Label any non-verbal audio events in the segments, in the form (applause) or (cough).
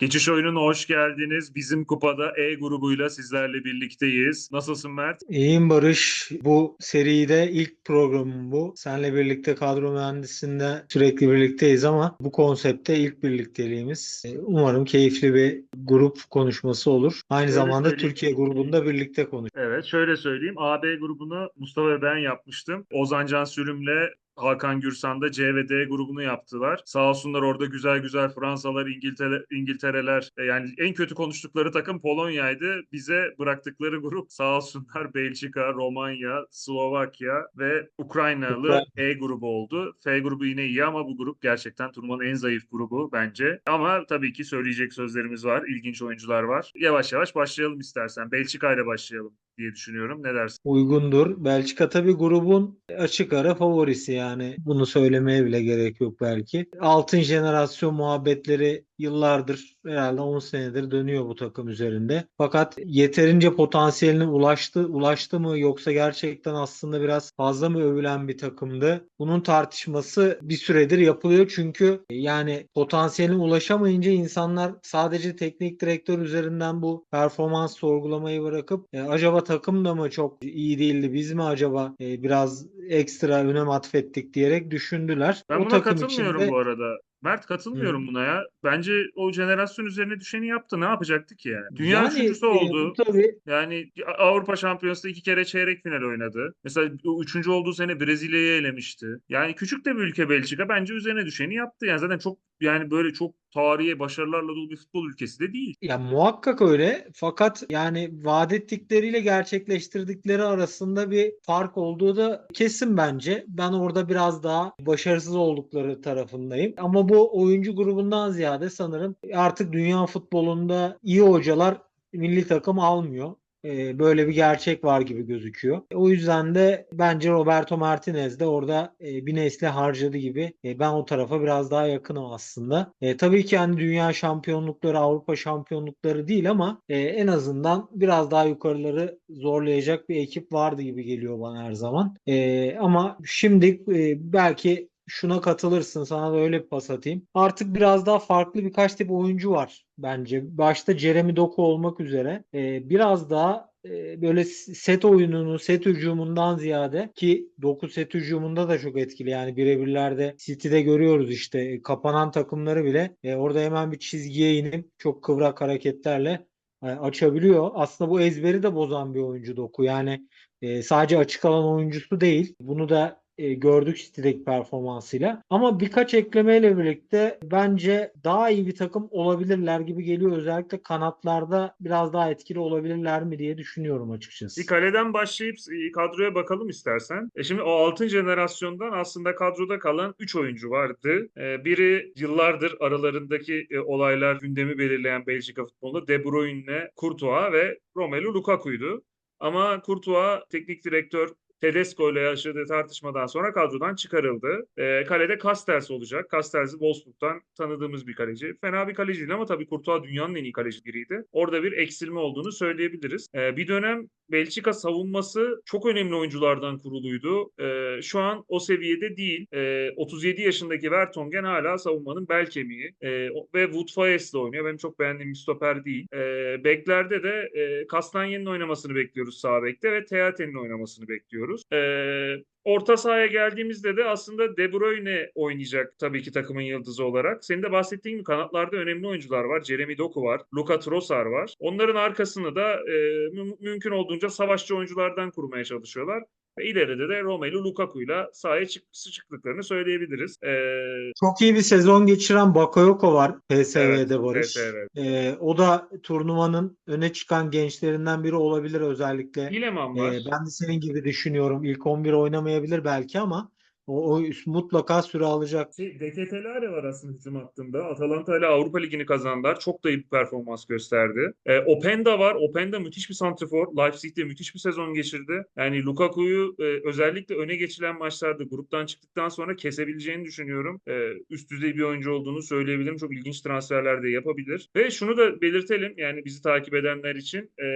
Geçiş oyununa hoş geldiniz. Bizim kupada E grubuyla sizlerle birlikteyiz. Nasılsın Mert? İyiyim Barış. Bu seride ilk programım bu. Seninle birlikte kadro mühendisinde sürekli birlikteyiz ama bu konsepte ilk birlikteliğimiz. E, Umarım keyifli bir grup konuşması olur. Aynı Öyle zamanda söyleyeyim. Türkiye grubunda birlikte konuş. Evet, şöyle söyleyeyim. AB grubunu Mustafa ve ben yapmıştım. Ozan Can Sürüm'le Hakan Gürsan da C ve D grubunu yaptılar. Sağ olsunlar orada güzel güzel Fransalar, İngiltere, İngiltereler e, yani en kötü konuştukları takım Polonya'ydı. Bize bıraktıkları grup sağ olsunlar (laughs) Belçika, Romanya, Slovakya ve Ukraynalı Ukrayna. E grubu oldu. F grubu yine iyi ama bu grup gerçekten turnuvanın en zayıf grubu bence. Ama tabii ki söyleyecek sözlerimiz var. İlginç oyuncular var. Yavaş yavaş başlayalım istersen. Belçika ile başlayalım diye düşünüyorum. Ne dersin? Uygundur. Belçika tabii grubun açık ara favorisi yani. Bunu söylemeye bile gerek yok belki. Altın jenerasyon muhabbetleri yıllardır herhalde 10 senedir dönüyor bu takım üzerinde. Fakat yeterince potansiyeline ulaştı ulaştı mı yoksa gerçekten aslında biraz fazla mı övülen bir takımdı? Bunun tartışması bir süredir yapılıyor çünkü yani potansiyeline ulaşamayınca insanlar sadece teknik direktör üzerinden bu performans sorgulamayı bırakıp e, acaba takım da mı çok iyi değildi biz mi acaba e, biraz ekstra önem atfettik diyerek düşündüler. Ben O buna takım katılmıyorum içinde- bu arada. Mert katılmıyorum buna ya. Bence o jenerasyon üzerine düşeni yaptı. Ne yapacaktı ki yani? Dünya Yani, üçüncüsü e, oldu. tabii Yani Avrupa Şampiyonası'nda iki kere çeyrek final oynadı. Mesela üçüncü olduğu sene Brezilya'yı elemişti. Yani küçük de bir ülke Belçika. Bence üzerine düşeni yaptı. Yani zaten çok yani böyle çok tarihi başarılarla dolu bir futbol ülkesi de değil. Ya muhakkak öyle. Fakat yani vaat ettikleriyle gerçekleştirdikleri arasında bir fark olduğu da kesin bence. Ben orada biraz daha başarısız oldukları tarafındayım. Ama bu oyuncu grubundan ziyade sanırım artık dünya futbolunda iyi hocalar milli takım almıyor. Ee, Böyle bir gerçek var gibi gözüküyor. O yüzden de bence Roberto Martinez de orada e, bir nesli harcadı gibi. E, Ben o tarafa biraz daha yakınım aslında. E, tabii ki hani dünya şampiyonlukları, Avrupa şampiyonlukları değil ama e, en azından biraz daha yukarıları zorlayacak bir ekip vardı gibi geliyor bana her zaman. E, ama şimdi e, belki şuna katılırsın. Sana da öyle bir pas atayım. Artık biraz daha farklı birkaç tip oyuncu var bence. Başta Jeremy Doku olmak üzere. E, biraz daha e, böyle set oyununu, set hücumundan ziyade ki Doku set hücumunda da çok etkili. Yani birebirlerde City'de görüyoruz işte e, kapanan takımları bile e, orada hemen bir çizgiye inip çok kıvrak hareketlerle e, açabiliyor. Aslında bu ezberi de bozan bir oyuncu Doku. Yani e, sadece açık alan oyuncusu değil. Bunu da e, gördük City'deki performansıyla. Ama birkaç eklemeyle birlikte bence daha iyi bir takım olabilirler gibi geliyor. Özellikle kanatlarda biraz daha etkili olabilirler mi diye düşünüyorum açıkçası. Bir kaleden başlayıp kadroya bakalım istersen. E şimdi o altın jenerasyondan aslında kadroda kalan 3 oyuncu vardı. E, biri yıllardır aralarındaki e, olaylar gündemi belirleyen Belçika futbolunda De Bruyne, Courtois ve Romelu Lukaku'ydu. Ama Courtois teknik direktör Tedesco ile yaşadığı tartışmadan sonra kadrodan çıkarıldı. E, kalede Castells olacak. Castells Wolfsburg'dan tanıdığımız bir kaleci. Fena bir kaleci değil ama tabii Courtois dünyanın en iyi kalecileriydi. Orada bir eksilme olduğunu söyleyebiliriz. E, bir dönem Belçika savunması çok önemli oyunculardan kuruluydu. E, şu an o seviyede değil. E, 37 yaşındaki Vertonghen hala savunmanın bel kemiği. E, ve Wout Faes de oynuyor. Benim çok beğendiğim bir stoper değil. E, beklerde de e, Castanye'nin oynamasını bekliyoruz sağ bekte ve Teate'nin oynamasını bekliyoruz. E, Orta sahaya geldiğimizde de aslında De Bruyne oynayacak tabii ki takımın yıldızı olarak. Senin de bahsettiğin gibi kanatlarda önemli oyuncular var. Jeremy Doku var, Luka Trossard var. Onların arkasını da e, mü- mümkün olduğunca savaşçı oyunculardan kurmaya çalışıyorlar. Ve ileride de Romelu Lukaku'yla sahaya çık çıktıklarını söyleyebiliriz. E, Çok iyi bir sezon geçiren Bakayoko var PSV'de Evet, Barış. PSV. Ee, o da turnuvanın öne çıkan gençlerinden biri olabilir özellikle. Bilemem Ee, var. ben de senin gibi düşünüyorum. İlk 11 oynamayabilir belki ama o, o mutlaka süre alacak. Şey, Deketelare var aslında hücum hattında. Atalanta ile Avrupa Ligi'ni kazandılar. Çok da iyi bir performans gösterdi. E, Openda var. Openda müthiş bir santrifor. Leipzig'te müthiş bir sezon geçirdi. Yani Lukaku'yu e, özellikle öne geçilen maçlarda gruptan çıktıktan sonra kesebileceğini düşünüyorum. E, üst düzey bir oyuncu olduğunu söyleyebilirim. Çok ilginç transferler de yapabilir. Ve şunu da belirtelim yani bizi takip edenler için e,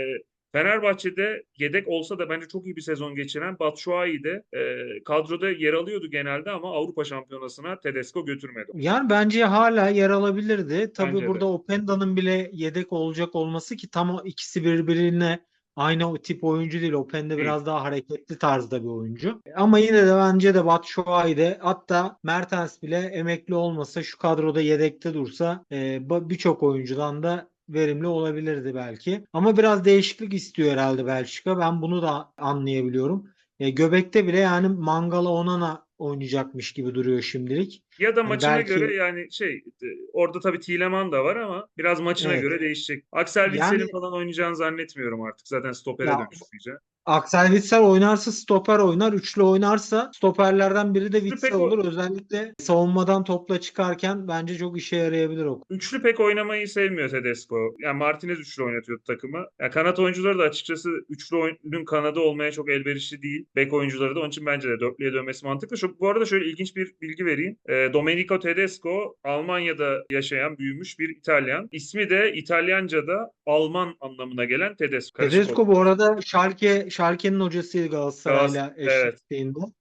Fenerbahçe'de yedek olsa da bence çok iyi bir sezon geçiren Batshuayi de e, kadroda yer alıyordu genelde ama Avrupa Şampiyonası'na Tedesco götürmedi. Yani bence hala yer alabilirdi. Tabii Bence de. burada Openda'nın bile yedek olacak olması ki tam o ikisi birbirine aynı o tip oyuncu değil. Openda biraz daha hareketli tarzda bir oyuncu. Ama yine de bence de Batshuayi de hatta Mertens bile emekli olmasa şu kadroda yedekte dursa e, birçok oyuncudan da verimli olabilirdi belki. Ama biraz değişiklik istiyor herhalde Belçika. Ben bunu da anlayabiliyorum. E, Göbek'te bile yani Mangala Onana oynayacakmış gibi duruyor şimdilik. Ya da Hani maçına belki- göre yani şey e, orada tabii Tielemann da var ama biraz maçına Evet. göre değişecek. Axel Witsel'in Yani- falan oynayacağını zannetmiyorum artık. Zaten stopere Ya- dönüş iyice. Axel Witsel oynarsa stoper oynar. Üçlü oynarsa stoperlerden biri de Witsel o- olur. Özellikle savunmadan topla çıkarken bence çok işe yarayabilir o. Üçlü pek oynamayı sevmiyor Tedesco. Yani Martinez üçlü oynatıyordu takımı. Yani kanat oyuncuları da açıkçası üçlü oyunun kanadı olmaya çok elverişli değil. Bek oyuncuları da onun için bence de dörtlüye dönmesi mantıklı. Şu, bu arada şöyle ilginç bir bilgi vereyim. E, Domenico Tedesco Almanya'da yaşayan, büyümüş bir İtalyan. İsmi de İtalyanca'da Alman anlamına gelen Tedesco. Tedesco bu arada Schalke, Schalke'nin hocasıydı Galatasaray'la Galatasaray- evet.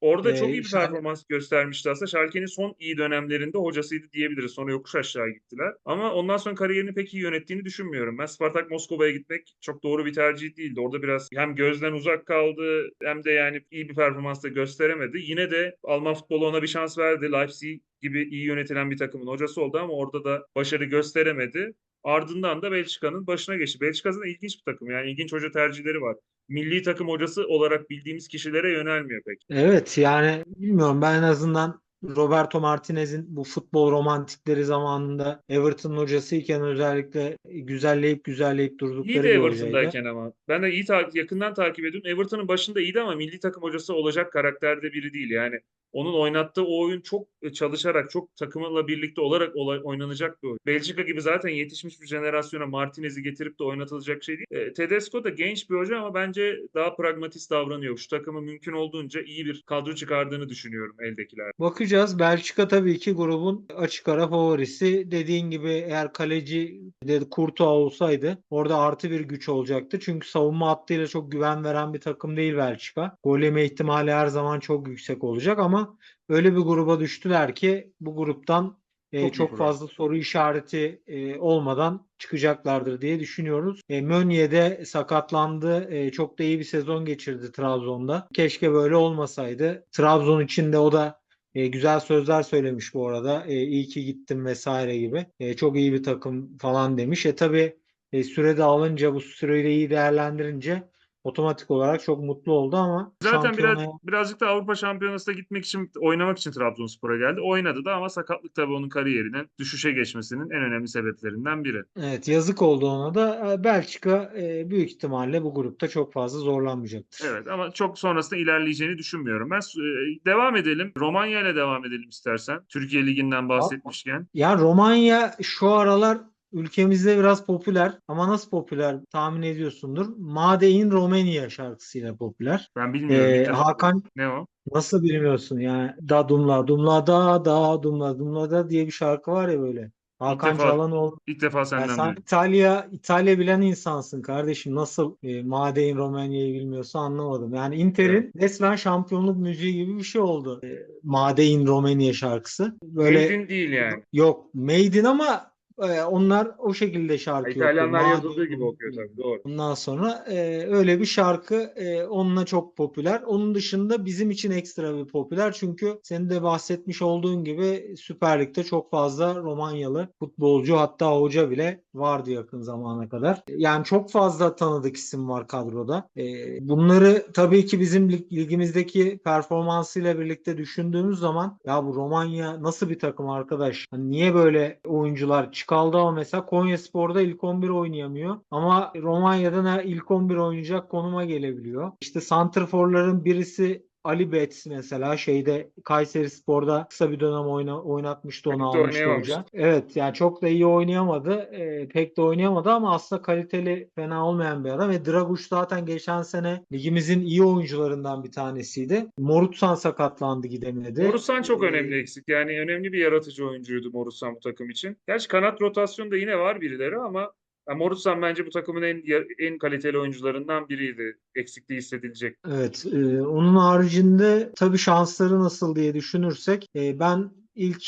Orada Ee, çok iyi bir Schalke- performans göstermişti aslında. Schalke'nin son iyi dönemlerinde hocasıydı diyebiliriz. Sonra yokuş aşağı gittiler. Ama ondan sonra kariyerini pek iyi yönettiğini düşünmüyorum. Ben Spartak Moskova'ya gitmek çok doğru bir tercih değildi. Orada biraz hem gözden uzak kaldı hem de yani iyi bir performans da gösteremedi. Yine de Alman futbolu ona bir şans verdi. Leipzig gibi iyi yönetilen bir takımın hocası oldu ama orada da başarı gösteremedi. Ardından da Belçika'nın başına geçti. Belçika zaten ilginç bir takım. Yani ilginç hoca tercihleri var. Milli takım hocası olarak bildiğimiz kişilere yönelmiyor pek. Evet yani bilmiyorum ben en azından Roberto Martinez'in bu futbol romantikleri zamanında Everton'un hocasıyken özellikle güzelleyip güzelleyip durdukları İyi de. Everton'dayken ama. Ben de iyi ta- yakından takip ediyorum. Everton'un başında iyiydi ama milli takım hocası olacak karakterde biri değil. Yani onun oynattığı o oyun çok e, çalışarak, çok takımla birlikte olarak olay- oynanacak bir oyun. Belçika gibi zaten yetişmiş bir jenerasyona Martinez'i getirip de oynatılacak şey değil. E, Tedesco da genç bir hoca ama bence daha pragmatist davranıyor. Şu takımı mümkün olduğunca iyi bir kadro çıkardığını düşünüyorum eldekiler. Bakacağız. Belçika tabii ki grubun açık ara favorisi. Dediğin gibi eğer kaleci de Courtois olsaydı orada artı bir güç olacaktı. Çünkü savunma hattıyla çok güven veren bir takım değil Belçika. Gol yeme ihtimali her zaman çok yüksek olacak ama öyle bir gruba düştüler ki bu gruptan e, Çok çok fazla soru işareti e, olmadan çıkacaklardır diye düşünüyoruz. E, Meunier de sakatlandı. E, çok da iyi bir sezon geçirdi Trabzon'da. Keşke böyle olmasaydı. Trabzon için de o da e, güzel sözler söylemiş bu arada. E, iyi ki gittim vesaire gibi. E, çok iyi bir takım falan demiş. E tabi e, sürede alınca bu süreyi iyi değerlendirince otomatik olarak çok mutlu oldu ama Zaten biraz şampiyonaya- birazcık da Avrupa Şampiyonası'na gitmek için oynamak için Trabzonspor'a geldi. Oynadı da ama sakatlık tabii onun kariyerinin düşüşe geçmesinin en önemli sebeplerinden biri. Evet yazık oldu ona da. E, Belçika e, büyük ihtimalle bu grupta çok fazla zorlanmayacaktır. Evet ama çok sonrasında ilerleyeceğini düşünmüyorum. Ben e, devam edelim. Romanya ile devam edelim istersen. Türkiye Ligi'nden bahsetmişken. Ya Romanya şu aralar ülkemizde biraz popüler ama nasıl popüler tahmin ediyorsundur. Made in Romania şarkısıyla popüler. Ben bilmiyorum. Ee, Hakan Ne o? nasıl bilmiyorsun yani da dumla dumla da da dumla dumla da diye bir şarkı var ya böyle. Hakan defa Çalhanoğlu. İlk defa senden sen duydum. İtalya İtalya bilen insansın kardeşim. Nasıl e, Made in Romania'yı bilmiyorsa anlamadım. Yani Inter'in resmen şampiyonluk müziği gibi bir şey oldu. E, Made in Romania şarkısı. Böyle Made in değil yani. Yok Made in ama e, onlar o şekilde şarkı İtalyanlar okuyor. yazıldığı gibi okuyor tabii. Doğru. Ondan sonra e, öyle bir şarkı e, onunla çok popüler. Onun dışında bizim için ekstra bir popüler. Çünkü senin de bahsetmiş olduğun gibi Süper Lig'de çok fazla Romanyalı futbolcu hatta hoca bile vardı yakın zamana kadar. Yani çok fazla tanıdık isim var kadroda. E, bunları tabii ki bizim lig- ligimizdeki performansıyla birlikte düşündüğümüz zaman ya bu Romanya nasıl bir takım arkadaş? Hani niye böyle oyuncular çıkaldı ama mesela Konyaspor'da ilk 11 oynayamıyor ama Romanya'da ilk 11 oynayacak konuma gelebiliyor. İşte santrforların birisi Ali Betts mesela şeyde Kayseri Spor'da kısa bir dönem oyna, oynatmıştı onu almıştı hoca. Evet yani çok da iyi oynayamadı. e, pek de oynayamadı ama aslında kaliteli fena olmayan bir adam ve Draguş zaten geçen sene ligimizin iyi oyuncularından bir tanesiydi. Morutsan sakatlandı gidemedi. Morusan çok Ee, önemli eksik. Yani önemli bir yaratıcı oyuncuydu Morusan bu takım için. Gerçi kanat rotasyonda yine var birileri ama Yani Morutsan bence bu takımın en en kaliteli oyuncularından biriydi. Eksikliği hissedilecek. Evet, e, onun haricinde tabii şansları nasıl diye düşünürsek e, ben ilk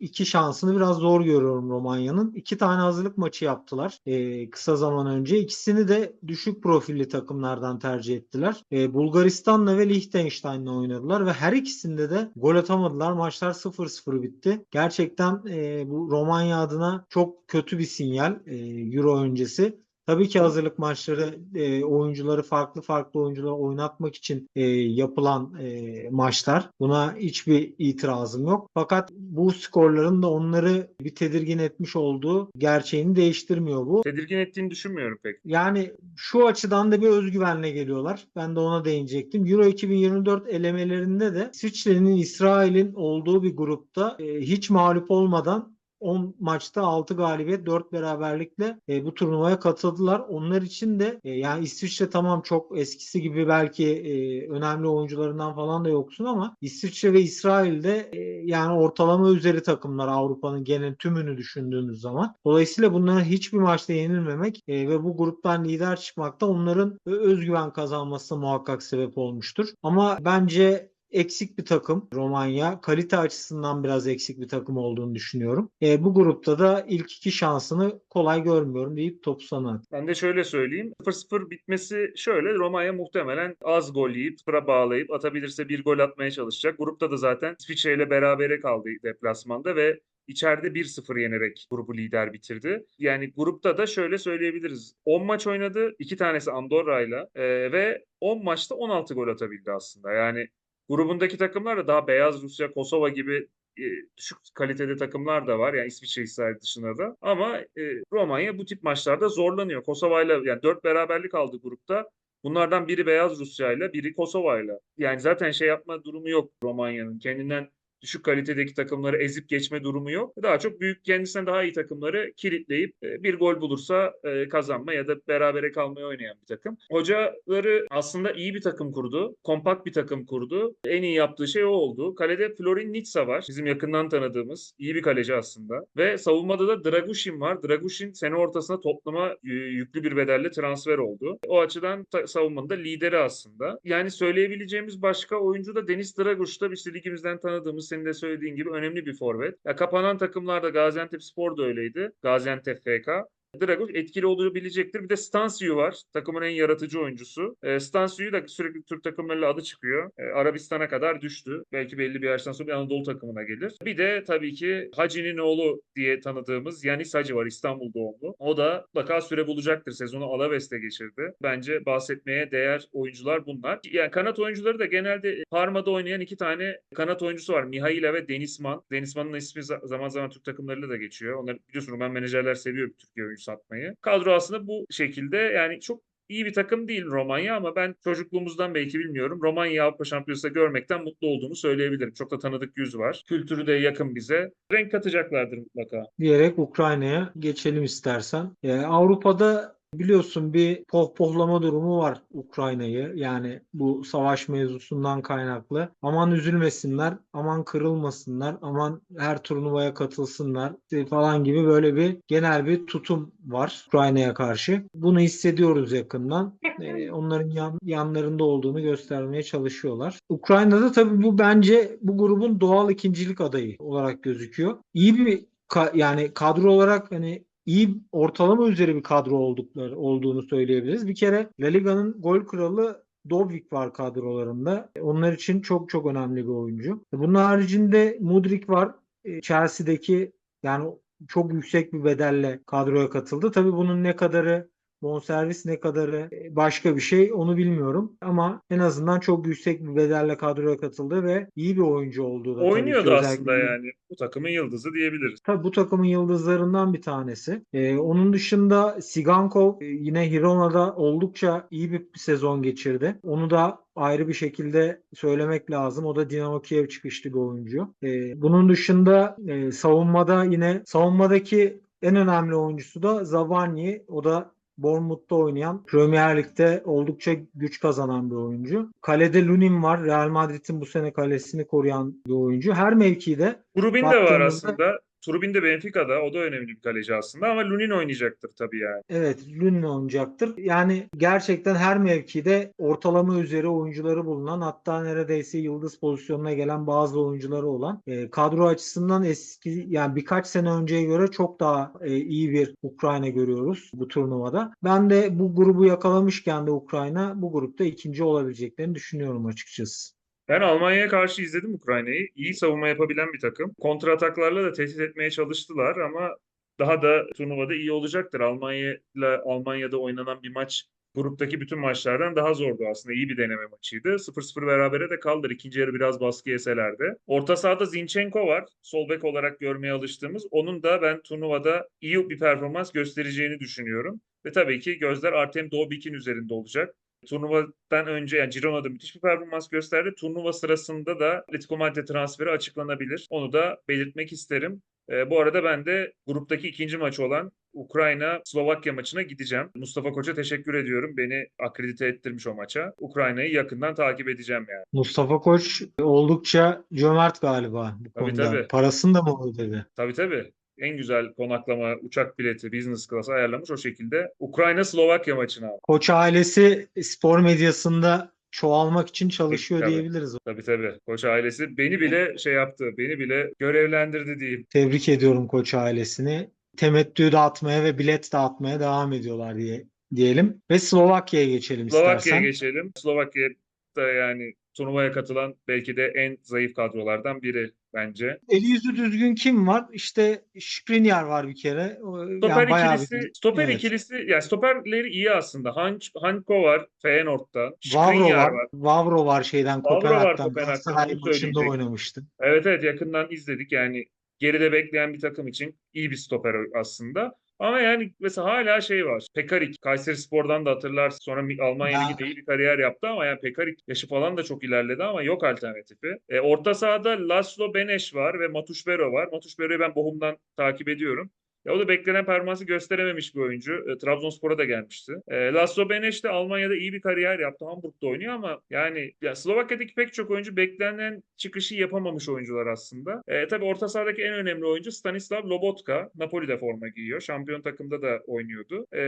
iki şansını biraz zor görüyorum Romanya'nın. İki tane hazırlık maçı yaptılar e, kısa zaman önce. İkisini de düşük profilli takımlardan tercih ettiler. E, Bulgaristan'la ve Liechtenstein'le oynadılar ve her ikisinde de gol atamadılar. Maçlar 0-0 bitti. Gerçekten e, bu Romanya adına çok kötü bir sinyal e, Euro öncesi. Tabii ki hazırlık maçları e, oyuncuları farklı farklı oyuncuları oynatmak için e, yapılan e, maçlar. Buna hiçbir itirazım yok. Fakat bu skorların da onları bir tedirgin etmiş olduğu gerçeğini değiştirmiyor bu. Tedirgin ettiğini düşünmüyorum pek. Yani şu açıdan da bir özgüvenle geliyorlar. Ben de ona değinecektim. Euro 2024 elemelerinde de İsviçre'nin İsrail'in olduğu bir grupta e, hiç mağlup olmadan 10 maçta 6 galibiyet 4 beraberlikle e, bu turnuvaya katıldılar. Onlar için de e, yani İsviçre tamam çok eskisi gibi belki e, önemli oyuncularından falan da yoksun ama İsviçre ve İsrail'de e, yani ortalama üzeri takımlar Avrupa'nın genel tümünü düşündüğünüz zaman. Dolayısıyla bunların hiçbir maçta yenilmemek e, ve bu gruptan lider çıkmakta onların özgüven kazanmasına muhakkak sebep olmuştur. Ama bence eksik bir takım Romanya. Kalite açısından biraz eksik bir takım olduğunu düşünüyorum. E, bu grupta da ilk iki şansını kolay görmüyorum deyip topu sana. Ben de şöyle söyleyeyim. 0-0 bitmesi şöyle. Romanya muhtemelen az gol yiyip sıra bağlayıp atabilirse bir gol atmaya çalışacak. Grupta da zaten İsviçre ile berabere kaldı deplasmanda ve İçeride 1-0 yenerek grubu lider bitirdi. Yani grupta da şöyle söyleyebiliriz. 10 maç oynadı. 2 tanesi Andorra'yla e, ve 10 maçta 16 gol atabildi aslında. Yani grubundaki takımlar da daha Beyaz Rusya, Kosova gibi e, düşük kalitede takımlar da var. Yani İsviçre, İsrail dışında da. Ama e, Romanya bu tip maçlarda zorlanıyor. Kosova'yla yani 4 beraberlik aldı grupta. Bunlardan biri Beyaz Rusya'yla, biri Kosova'yla. Yani zaten şey yapma durumu yok Romanya'nın. Kendinden düşük kalitedeki takımları ezip geçme durumu yok. Daha çok büyük kendisinden daha iyi takımları kilitleyip e, bir gol bulursa e, kazanma ya da berabere kalmayı oynayan bir takım. Hocaları aslında iyi bir takım kurdu. Kompakt bir takım kurdu. En iyi yaptığı şey o oldu. Kalede Florin Nitsa var. Bizim yakından tanıdığımız iyi bir kaleci aslında. Ve savunmada da Dragushin var. Dragushin sene ortasında toplama yüklü bir bedelle transfer oldu. O açıdan savunmanın da lideri aslında. Yani söyleyebileceğimiz başka oyuncu da Deniz Draguş da işte ligimizden tanıdığımız senin de söylediğin gibi önemli bir forvet. Ya kapanan takımlarda Gaziantep Spor da öyleydi. Gaziantep FK. Draguş etkili olabilecektir. Bir de Stansiu var. Takımın en yaratıcı oyuncusu. E, Stansiu da sürekli Türk takımlarıyla adı çıkıyor. E, Arabistan'a kadar düştü. Belki belli bir yaştan sonra bir Anadolu takımına gelir. Bir de tabii ki Hacı'nin oğlu diye tanıdığımız Yanis Hacı var İstanbul doğumlu. O da mutlaka süre bulacaktır. Sezonu Alaves'te geçirdi. Bence bahsetmeye değer oyuncular bunlar. Yani kanat oyuncuları da genelde Parma'da oynayan iki tane kanat oyuncusu var. Mihaila ve Denisman. Denisman'ın ismi zaman zaman Türk takımlarıyla da geçiyor. Onlar biliyorsun Rumen menajerler seviyor Türkiye oyuncusu satmayı. Kadro aslında bu şekilde yani çok iyi bir takım değil Romanya ama ben çocukluğumuzdan belki bilmiyorum. Romanya Avrupa Şampiyonası'nda görmekten mutlu olduğumu söyleyebilirim. Çok da tanıdık yüz var. Kültürü de yakın bize. Renk katacaklardır mutlaka. Diyerek Ukrayna'ya geçelim istersen. Ee, Avrupa'da Biliyorsun bir pohpohlama durumu var Ukrayna'yı. Yani bu savaş mevzusundan kaynaklı. Aman üzülmesinler, aman kırılmasınlar, aman her turnuvaya katılsınlar falan gibi böyle bir genel bir tutum var Ukrayna'ya karşı. Bunu hissediyoruz yakından. Ee, onların yan, yanlarında olduğunu göstermeye çalışıyorlar. Ukrayna'da tabii bu bence bu grubun doğal ikincilik adayı olarak gözüküyor. İyi bir ka- yani kadro olarak hani iyi ortalama üzeri bir kadro oldukları olduğunu söyleyebiliriz. Bir kere La Liga'nın gol kralı Dovvik var kadrolarında. Onlar için çok çok önemli bir oyuncu. Bunun haricinde Mudrik var. E, Chelsea'deki yani çok yüksek bir bedelle kadroya katıldı. Tabii bunun ne kadarı bonservis ne kadarı e, başka bir şey onu bilmiyorum. Ama en azından çok yüksek bir bedelle kadroya katıldı ve iyi bir oyuncu olduğu da Oynuyordu aslında özellikle- yani. Bu takımın yıldızı diyebiliriz. Tabii bu takımın yıldızlarından bir tanesi. Ee, onun dışında Sigankov e, yine Hirona'da oldukça iyi bir sezon geçirdi. Onu da ayrı bir şekilde söylemek lazım. O da Dinamo Kiev çıkışlı bir oyuncu. Ee, bunun dışında e, savunmada yine savunmadaki en önemli oyuncusu da Zavanyi. O da Bournemouth'ta oynayan, Premier Lig'de oldukça güç kazanan bir oyuncu. Kalede Lunin var. Real Madrid'in bu sene kalesini koruyan bir oyuncu. Her mevkide Grubin de var aslında. Trubin de Benfica'da. O da önemli bir kaleci aslında ama Lunin oynayacaktır tabii yani. Evet, Lunin oynayacaktır. Yani gerçekten her mevkide ortalama üzeri oyuncuları bulunan hatta neredeyse yıldız pozisyonuna gelen bazı oyuncuları olan e, kadro açısından eski yani birkaç sene önceye göre çok daha e, iyi bir Ukrayna görüyoruz bu turnuvada. Ben de bu grubu yakalamışken de Ukrayna bu grupta ikinci olabileceklerini düşünüyorum açıkçası. Ben Almanya'ya karşı izledim Ukrayna'yı. İyi savunma yapabilen bir takım. Kontra ataklarla da tehdit etmeye çalıştılar ama daha da turnuvada iyi olacaktır. Almanya ile Almanya'da oynanan bir maç gruptaki bütün maçlardan daha zordu aslında. İyi bir deneme maçıydı. 0-0 berabere de kaldılar. İkinci yarı biraz baskı yeseler de. Orta sahada Zinchenko var. Sol bek olarak görmeye alıştığımız. Onun da ben turnuvada iyi bir performans göstereceğini düşünüyorum. Ve tabii ki gözler Artem Dobik'in üzerinde olacak. Turnuvadan önce yani Girona'da müthiş bir performans gösterdi. Turnuva sırasında da Atletico Madrid transferi açıklanabilir. Onu da belirtmek isterim. Ee, bu arada ben de gruptaki ikinci maç olan Ukrayna-Slovakya maçına gideceğim. Mustafa Koç'a teşekkür ediyorum. Beni akredite ettirmiş o maça. Ukrayna'yı yakından takip edeceğim yani. Mustafa Koç oldukça cömert galiba bu Tabii, konuda. tabii. Parasını da mı ödedi? Tabii tabii. En güzel konaklama, uçak bileti, business class ayarlamış o şekilde. Ukrayna-Slovakya maçına. Koç ailesi spor medyasında çoğalmak için çalışıyor Tabii. diyebiliriz. Tabii tabii. Koç ailesi beni bile şey yaptı. Beni bile görevlendirdi diyeyim. Tebrik ediyorum Koç ailesini. Temettü dağıtmaya ve bilet dağıtmaya devam ediyorlar diye diyelim. Ve Slovakya'ya geçelim Slovakya'ya istersen. geçelim. Slovakya da yani turnuvaya katılan belki de en zayıf kadrolardan biri bence. Eli yüzü düzgün kim var? İşte Skriniar var bir kere. Stoper yani ikilisi, bir- stoper evet. ikilisi, yani stoperleri iyi aslında. Han, Hanko var Feyenoord'dan. Vavro Skriniar var. Vavro var şeyden var Kopenhag'dan. Galatasaray maçında oynamıştı. Evet evet yakından izledik yani geride bekleyen bir takım için iyi bir stoper aslında. Ama yani mesela hala şey var. Pekarik, Kayserispor'dan da hatırlarsın. Sonra Mi- Almanya Ya. Ligi'de iyi bir kariyer yaptı ama yani Pekarik yaşı falan da çok ilerledi ama yok alternatifi. E, orta sahada Laszlo Beneş var ve Matuš Bero var. Matuš Bero'yu ben Bochum'dan takip ediyorum. Ya o da beklenen performansı gösterememiş bir oyuncu. E, Trabzonspor'a da gelmişti. E, Laszlo Beneş de Almanya'da iyi bir kariyer yaptı. Hamburg'da oynuyor ama yani ya Slovakya'daki pek çok oyuncu beklenen çıkışı yapamamış oyuncular aslında. E, tabii orta sahadaki en önemli oyuncu Stanislav Lobotka. Napoli'de forma giyiyor. Şampiyon takımda da oynuyordu. E,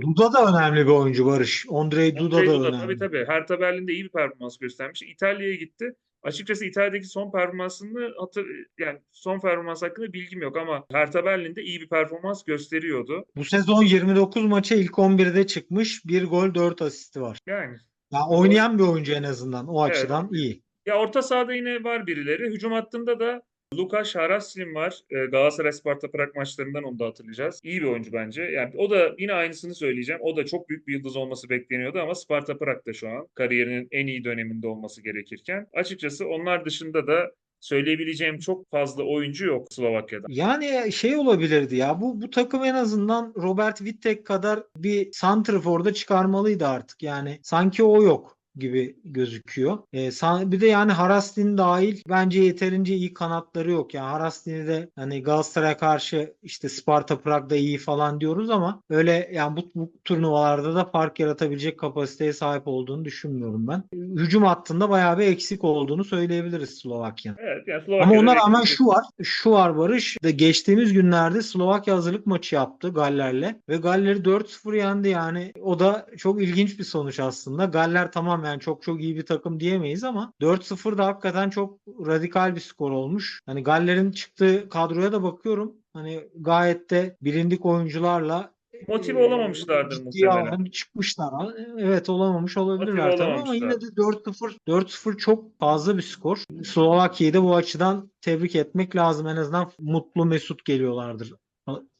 Duda da önemli bir oyuncu Barış. Ondrej Duda Andrei da Duda, önemli. tabii tabii. Hertha Berlin'de iyi bir performans göstermiş. İtalya'ya gitti. Açıkçası İtalya'daki son performansını hatır yani son performans hakkında bilgim yok ama Hertha Berlin'de iyi bir performans gösteriyordu. Bu sezon 29 maça ilk 11'de çıkmış. 1 gol 4 asisti var. Yani Ya oynayan bir oyuncu en azından. O Evet. açıdan iyi. ya orta sahada yine var birileri. Hücum hattında da Lukas Haraslin var. Ee, Galatasaray Sparta Prag maçlarından onu da hatırlayacağız. İyi bir oyuncu bence. Yani o da yine aynısını söyleyeceğim. O da çok büyük bir yıldız olması bekleniyordu ama Sparta Prag'da şu an kariyerinin en iyi döneminde olması gerekirken. Açıkçası onlar dışında da söyleyebileceğim çok fazla oyuncu yok Slovakya'da. Yani şey olabilirdi ya. Bu bu takım en azından Robert Wittek kadar bir santrforda çıkarmalıydı artık. Yani sanki o yok gibi gözüküyor. San- bir de yani Harastin dahil bence yeterince iyi kanatları yok. Yani Harastin'i de hani Galatasaray'a karşı işte Sparta Prag'da iyi falan diyoruz ama öyle yani bu, bu turnuvalarda da fark yaratabilecek kapasiteye sahip olduğunu düşünmüyorum ben. Hücum hattında bayağı bir eksik olduğunu söyleyebiliriz Slovakya'nın. Evet yani Ama Slovakya'da ona rağmen şu var. Şu var Barış. De geçtiğimiz günlerde Slovakya hazırlık maçı yaptı Galler'le ve Galler'i 4-0 yendi yani. O da çok ilginç bir sonuç aslında. Galler tamam yani çok çok iyi bir takım diyemeyiz ama 4-0 da hakikaten çok radikal bir skor olmuş. Hani Galler'in çıktığı kadroya da bakıyorum. Hani gayet de bilindik oyuncularla Motive e, olamamışlardır muhtemelen. çıkmışlar. Evet olamamış olabilirler tabii ama yine de 4-0 4-0 çok fazla bir skor. Slovakya'yı da bu açıdan tebrik etmek lazım. En azından mutlu mesut geliyorlardır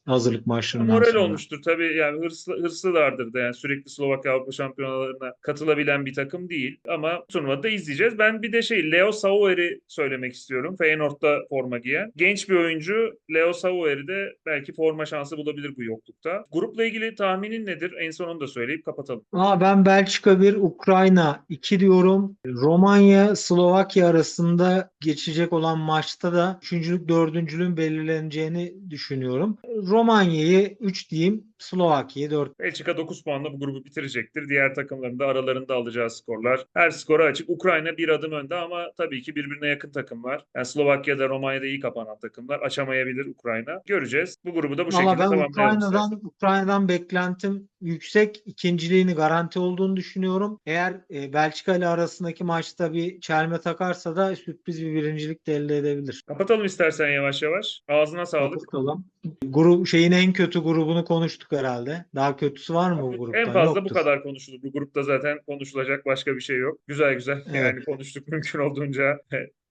hazırlık maçlarından Moral sonra. olmuştur tabii yani hırslı, hırslılardır da yani sürekli Slovakya Avrupa Şampiyonalarına katılabilen bir takım değil ama turnuvada izleyeceğiz. Ben bir de şey Leo Sauer'i söylemek istiyorum. Feyenoord'da forma giyen. Genç bir oyuncu Leo Sauer'i de belki forma şansı bulabilir bu yoklukta. Grupla ilgili tahminin nedir? En son onu da söyleyip kapatalım. Aa, ben Belçika 1, Ukrayna 2 diyorum. Romanya, Slovakya arasında geçecek olan maçta da üçüncülük, dördüncülüğün belirleneceğini düşünüyorum. Romanya'yı 3 diyeyim, Slovakya'yı 4. Belçika 9 puanla bu grubu bitirecektir. Diğer takımların da aralarında alacağı skorlar. Her skora açık. Ukrayna bir adım önde ama tabii ki birbirine yakın takımlar. Yani Slovakya'da, Romanya'da iyi kapanan takımlar. Açamayabilir Ukrayna. Göreceğiz. Bu grubu da bu Valla şekilde ben tamamlayalım. Ukrayna'dan. Ukrayna'dan beklentim yüksek. İkinciliğini garanti olduğunu düşünüyorum. Eğer e, Belçika ile arasındaki maçta bir çelme takarsa da sürpriz bir birincilik de elde edebilir. Kapatalım istersen yavaş yavaş. Ağzına sağlık. Kapatalım. Grup şeyin en kötü grubunu konuştuk herhalde. Daha kötüsü var mı bu grupta? En fazla bu Yoktur. kadar konuşulur. Bu grupta zaten konuşulacak başka bir şey yok. Güzel güzel. Evet. Yani konuştuk (laughs) mümkün olduğunca.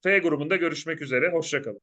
F grubunda görüşmek üzere. Hoşçakalın.